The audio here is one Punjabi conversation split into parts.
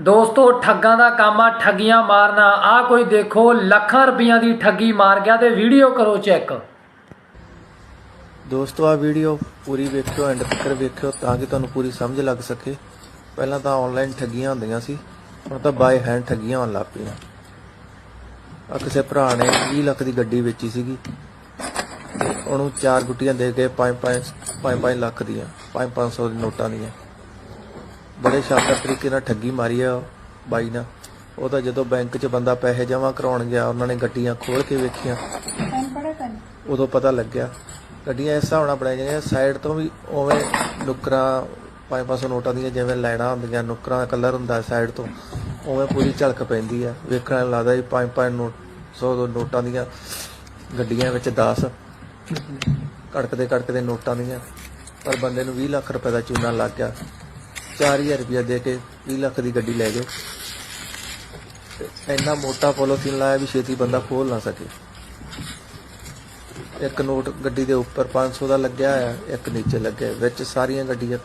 ਦੋਸਤੋ, ਠੱਗਾਂ ਦਾ ਕੰਮ ਆ, ਠੱਗੀਆਂ ਮਾਰਨਾ। ਆ ਕੋਈ ਦੇਖੋ, ਲੱਖਾਂ ਰੁਪਈਆਂ ਦੀ ਠੱਗੀ ਮਾਰ ਗਿਆ ਤੇ ਵੀਡੀਓ ਕਰੋ ਚੈੱਕ। ਦੋਸਤੋ, ਆ ਵੀਡੀਓ ਪੂਰੀ ਵੇਖਿਓ ਐਂਡ ਤੱਕ ਵੇਖਿਓ, ਤਾਂ ਕਿ ਤੁਹਾਨੂੰ ਪੂਰੀ ਸਮਝ ਲੱਗ ਸਕੇ। ਪਹਿਲਾਂ ਤਾਂ ਆਨਲਾਈਨ ਠੱਗੀਆਂ ਹੁੰਦੀਆਂ ਸੀ, ਹੁਣ ਤਾਂ ਬਾਏ ਹੈਂਡ ਠੱਗੀਆਂ ਹੋਣ ਲੱਗ ਪਈਆਂ। ਆ ਕਿਸੇ ਭਰਾ ਨੇ 20 ਲੱਖ ਦੀ ਗੱਡੀ ਵੇਚੀ ਸੀਗੀ, ਤੇ ਉਹਨੂੰ ਚਾਰ ਗੁੱਟੀਆਂ ਦੇ ਕੇ 5 5 5 5 ਲੱਖ ਦੀਆਂ 5 500 ਦੇ ਨੋਟਾਂ ਦੀਆਂ। ਬੜੇ ਸ਼ਾਨਦਾਰ ਤਰੀਕੇ ਨਾਲ ਠੱਗੀ ਮਾਰੀ ਆ ਬਾਈ ਨਾਲ ਉਹ ਤਾਂ ਜਦੋਂ ਬੈਂਕ 'ਚ ਬੰਦਾ ਪੈਸੇ ਜਮ੍ਹਾਂ ਕਰਾਉਣ ਗਿਆ, ਉਹਨਾਂ ਨੇ ਗੱਡੀਆਂ ਖੋਲ ਕੇ ਵੇਖੀਆਂ। ਉਦੋਂ ਪਤਾ ਲੱਗਿਆ, ਗੱਡੀਆਂ ਇਸ ਹਿਸਾਬ ਨਾਲ ਬਣਾਈਆਂ ਗਈਆਂ, ਸਾਈਡ ਤੋਂ ਵੀ ਉਵੇਂ ਨੁਕਰਾਂ, ਪੰਜ ਪੰਜ ਸੌ ਨੋਟਾਂ ਦੀਆਂ ਜਿਵੇਂ ਲਾਈਨਾਂ ਹੁੰਦੀਆਂ, ਨੁਕਰਾਂ ਦਾ ਕਲਰ ਹੁੰਦਾ ਸਾਈਡ ਤੋਂ, ਉਵੇਂ ਪੂਰੀ ਝਲਕ ਪੈਂਦੀ ਆ। ਵੇਖਣ ਨੂੰ ਲੱਗਦਾ ਵੀ ਪੰਜ ਪੰਜ ਨੋਟ 100 ਦੋ ਨੋਟਾਂ ਦੀਆਂ ਗੱਡੀਆਂ ਵਿੱਚ 10 ਕੜਕਦੇ ਕੜਕਦੇ ਨੋਟਾਂ ਦੀਆਂ, ਪਰ ਬੰਦੇ ਨੂੰ 20 ਲੱਖ ਰੁਪਏ ਦਾ ਚੂਨਾ ਲੱਗ ਗਿਆ। 4000 ਰੁਪਇਆ ਦੇ ਕੇ 20 ਲੱਖ ਦੀ ਗੱਡੀ ਲੈ ਗਏ। ਤੇ ਇੰਨਾ ਮੋਟਾ ਪੋਲੋਥੀਨ ਲਾਇਆ ਵੀ ਛੇਤੀ ਬੰਦਾ ਖੋਲ ਨਾ ਸਕੇ। ਇੱਕ ਨੋਟ ਗੱਡੀ ਦੇ ਉੱਪਰ 500 ਦਾ ਲੱਗਿਆ ਆ ਇੱਕ ਨੀਚੇ ਲੱਗਿਆ ਵਿੱਚ ਸਾਰੀਆਂ ਗੱਡੀਆਂ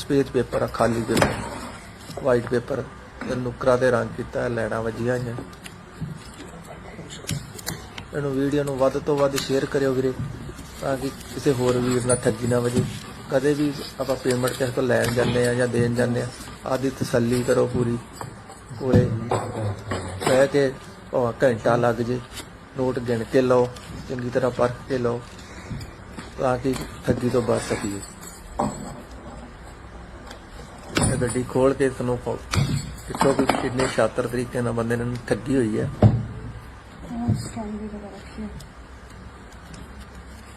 ਸਪੇਸ ਪੇਪਰ ਆ, ਖਾਲੀ ਪੇਪਰ ਵਾਈਟ ਪੇਪਰ, ਤੇ ਦੇ ਰੰਗ ਕੀਤਾ, ਲੈਣਾ ਵੱਜੀਆਂ ਹੋਈਆਂ। ਇਹਨੂੰ ਵੀਡੀਓ ਨੂੰ ਵੱਧ ਤੋਂ ਵੱਧ ਸ਼ੇਅਰ ਕਰਿਓ ਵੀਰੇ, ਤਾਂ ਕਿ ਕਿਸੇ ਹੋਰ ਵੀਰ ਨਾਲ ਠੱਗੀ ਨਾ ਵਜੇ। ਕਦੇ ਵੀ ਆਪਾਂ ਪੇਮੈਂਟ ਕਿਸੇ ਤੋਂ ਲੈਣ ਜਾਂਦੇ ਆ ਜਾਂ ਦੇਣ ਜਾਂਦੇ ਆ ਆਦੀ ਤਸੱਲੀ ਕਰੋ ਪੂਰੀ ਕੋਲੇ ਕਹਿ ਕੇ ਭਾਵੇਂ ਘੰਟਾ ਲੱਗ ਜੇ ਨੋਟ ਗਿਣ ਕੇ ਲਓ, ਚੰਗੀ ਤਰ੍ਹਾਂ ਪਰਖ ਕੇ ਲਓ, ਤਾਂ ਕਿ ਠੱਗੀ ਤੋਂ ਬਚ ਸਕੀਏ। ਇਹ ਗੱਡੀ ਖੋਲ ਕੇ ਤੁਹਾਨੂੰ ਪਾਓ। ਵੀ ਕਿੰਨੇ ਸ਼ਾਤਰ ਤਰੀਕੇ ਨਾਲ ਬੰਦੇ ਨੇ ਠੱਗੀ ਹੋਈ ਹੈ।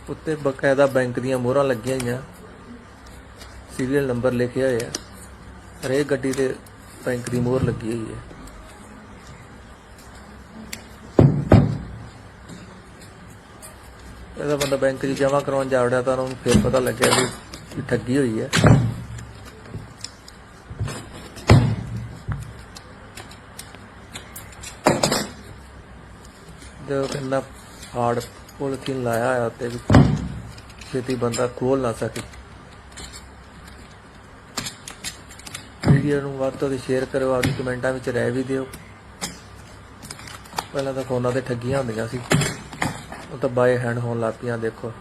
ਉੱਤੇ ਬਕਾਇਦਾ ਬੈਂਕ ਦੀਆਂ ਮੋਹਰਾਂ ਲੱਗੀਆਂ ਹੋਈਆਂ। ਸੀਰੀਅਲ ਨੰਬਰ ਲਿਖਿਆ ਹੋਇਆ ਹਰੇਕ ਗੱਡੀ ਤੇ ਬੈਂਕ ਦੀ ਮੋਹਰ ਲੱਗੀ ਹੋਈ ਹੈ। ਇਹਦਾ ਬੰਦਾ ਬੈਂਕ 'ਚ ਜਮ੍ਹਾਂ ਕਰਾਉਣ ਜਾ ਵੜਿਆ ਤਾਂ ਉਹਨੂੰ ਫਿਰ ਪਤਾ ਲੱਗਿਆ ਵੀ ਠੱਗੀ ਹੋਈ ਹੈ। ਜੋ ਕਿੰਨਾ ਹਾਰਡ ਪੋਲੀਥੀਨ ਲਾਇਆ ਹੋਇਆ ਉੱਤੇ ਵੀ ਛੇਤੀ ਬੰਦਾ ਖੋਲ ਨਾ ਸਕੇ। ਵੀਡੀਓ ਨੂੰ ਵੱਧ ਤੋਂ ਵੱਧ ਸ਼ੇਅਰ ਕਰੋ ਆਪਣੀ ਕਮੈਂਟਾਂ ਵਿੱਚ ਰਹਿ ਵੀ ਦਿਓ। ਪਹਿਲਾਂ ਤਾਂ ਫੋਨਾਂ ਤੇ ਠੱਗੀਆਂ ਹੁੰਦੀਆਂ ਸੀ। ਉਹ ਤਾਂ ਬਾਏ ਹੈਂਡ ਹੋਣ ਲੱਗ ਪਈਆਂ, ਦੇਖੋ।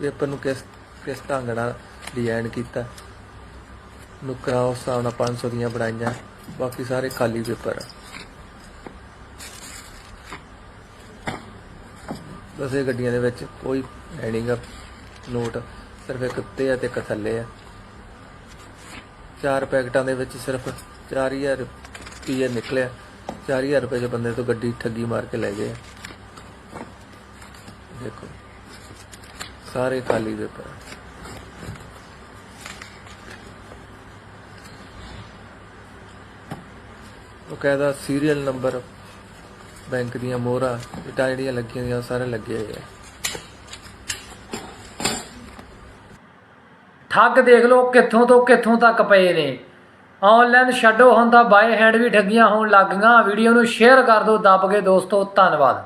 ਪੇਪਰ ਨੂੰ ਕਿਸ ਕਿਸ ਢੰਗ ਨਾਲ ਡਿਜ਼ਾਈਨ ਕੀਤਾ। ਨੁਕਰਾਂ ਉਸ ਹਿਸਾਬ ਨਾਲ 500 ਦੀਆਂ ਬਣਾਈਆਂ, ਬਾਕੀ ਸਾਰੇ ਖਾਲੀ ਪੇਪਰ। ਆ ਬਸ ਇਹ ਗੱਡੀਆਂ ਦੇ ਵਿੱਚ ਕੋਈ ਹੈਡਿੰਗ ਆ ਨੋਟ ਸਿਰਫ ਇੱਕ ਉੱਤੇ ਆ ਤੇ ਇੱਕ ਥੱਲੇ ਆ। ਚਾਰ ਪੈਕਟਾਂ ਦੇ ਵਿੱਚ ਸਿਰਫ 4000 ਰੁਪਏ ਨਿਕਲਿਆ। 4000 ਰੁਪਏ ਦੇ ਬੰਦੇ ਤੋਂ ਗੱਡੀ ਠੱਗੀ ਮਾਰ ਕੇ ਲੈ ਗਏ। ਦੇਖੋ, ਸਾਰੇ ਖਾਲੀ ਪੇਪਰ ਆ। ਉਹ ਕਹਿੰਦਾ ਸੀਰੀਅਲ ਨੰਬਰ ਬੈਂਕ ਦੀਆਂ ਮੋਹਰਾਂ, ਇਟਾ ਜਿਹੜੀਆਂ ਲੱਗੀਆਂ ਹੋਈਆਂ ਸਾਰੇ ਲੱਗੇ ਹੋਏ ਆ। ਠੱਗ ਦੇਖ ਲਓ ਕਿੱਥੋਂ ਤੋਂ ਕਿੱਥੋਂ ਤੱਕ ਪਏ ਨੇ। ਆਨਲਾਈਨ ਛੱਡੋ ਹੁੰਦਾ ਬਾਏ ਹੈਂਡ ਵੀ ਠੱਗੀਆਂ ਹੋਣ ਲੱਗ ਗਈਆਂ। ਵੀਡੀਓ ਨੂੰ ਸ਼ੇਅਰ ਕਰ ਦਿਓ, ਦੱਬ ਕੇ ਦੋਸਤੋ, ਧੰਨਵਾਦ।